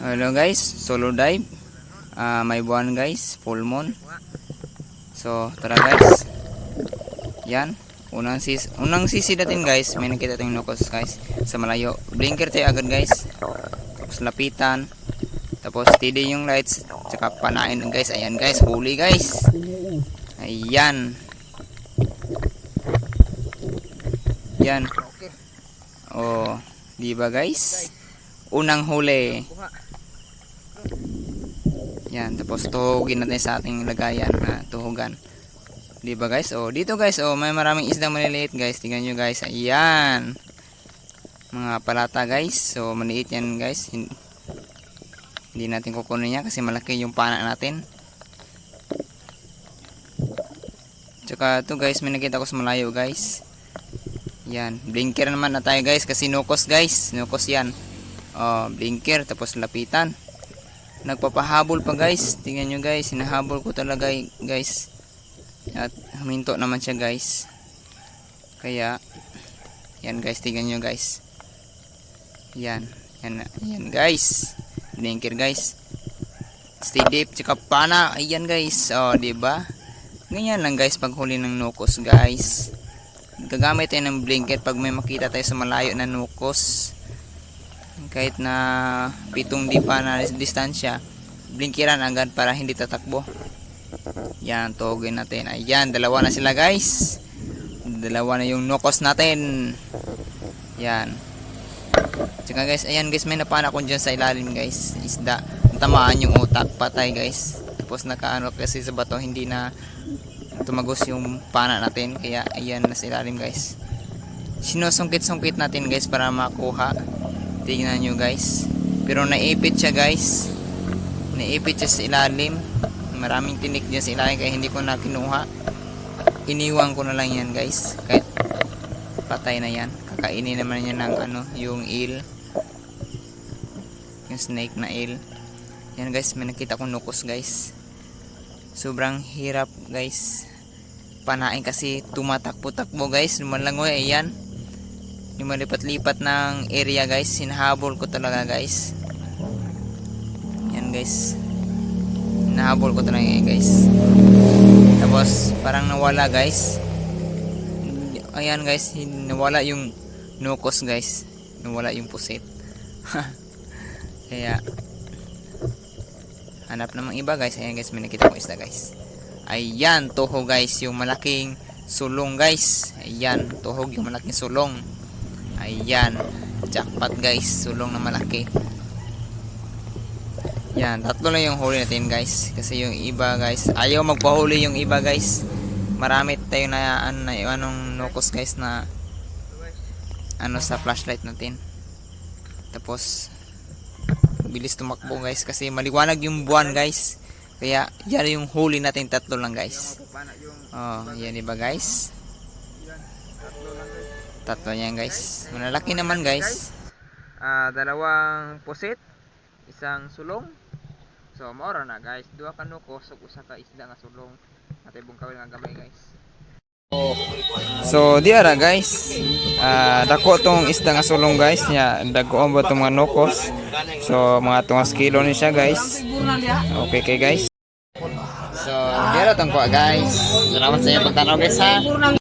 Hello guys, solo dive. Ah, may buwan guys, full moon. So, tara guys. Yan. Unang sis unang sisi natin guys, may nakita tayong nukos guys sa malayo. Blinker tayo agad guys. Tapos lapitan. Tapos steady yung lights. Tsaka panain guys. Ayan guys, huli guys. Ayan. Yan. Oh, di ba guys? Unang huli. Yan, tapos tuhugin natin sa ating lagayan na tuhugan. Di ba guys? Oh, dito guys, oh, may maraming isda maliliit guys. Tingnan nyo guys. Ayan. Mga palata guys. So, maliit yan guys. Hin- Hindi natin kukunin yan kasi malaki yung pana natin. Tsaka ito guys, may nakita ko sa malayo guys. Yan, blinker naman na tayo guys kasi nukos guys. Nukos yan. Oh, blinker tapos lapitan. Nagpapahabol pa guys. Tingnan nyo guys, hinahabol ko talaga guys. At huminto naman siya guys. Kaya yan guys, tingnan nyo guys. Yan, yan, yan guys. Blinker guys. Stay deep, tsaka pana. Ayan guys. Oh, di ba? Ganyan lang guys pag huli ng nukos guys. Gagamit tayo ng blinker pag may makita tayo sa malayo na nukos. Kahit na pitong di pa na distansya, blinkiran agad para hindi tatakbo. Yan, tugin natin. Ayan, dalawa na sila guys. Dalawa na yung nukos natin. Yan. Tsaka guys, ayan guys, may napana ko dyan sa ilalim guys. Isda. Tamaan yung utak, patay guys. Tapos nakaano kasi sa bato, hindi na tumagos yung pana natin. Kaya ayan na sa ilalim guys. Sinusungkit-sungkit natin guys para makuha. Tingnan nyo guys. Pero naipit siya guys. Naipit siya sa ilalim. Maraming tinik dyan sa ilalim kaya hindi ko na kinuha. Iniwan ko na lang yan guys. Kahit patay na yan. Kakainin naman niya ng ano, yung eel. Yung snake na eel. Yan guys, may nakita kong nukos guys. Sobrang hirap guys. Panain kasi tumatakbo-takbo guys. Lumalangoy, ayan. Lumalipat-lipat ng area guys. Hinahabol ko talaga guys. Yan guys. Hinahabol ko talaga guys. Tapos parang nawala guys. Ayan guys, nawala yung nukos guys. Nawala yung pusit. Kaya hanap namang iba guys. Ayan guys, may nakita ko isda guys. Ayan, toho guys, yung malaking sulong guys. Ayan, tuhog yung malaking sulong. Ayan, jackpot guys, sulong na malaki. Yan, tatlo lang yung huli natin guys. Kasi yung iba guys, ayaw magpahuli yung iba guys. Marami tayo na ano na anong nukos guys na ano sa flashlight natin. Tapos bilis tumakbo guys kasi maliwanag yung buwan guys. Kaya yan yung huli natin tatlo lang guys. Oh, yan diba guys? Tatlo yan guys. Malalaki naman guys. Ah, dalawang pusit, isang sulong. So, maura na guys. Dua ka nukos ug usa ka isda nga sulong. Atay bungkawin nga gamay guys. So, di ara guys. Ah, dako tong isda nga sulong guys nya dagko ba tong mga nukos. So, mga tungas kilo ni siya guys. Okay kay guys. So, di ara tong kuha guys. Salamat sa inyo pagtanaw guys ha.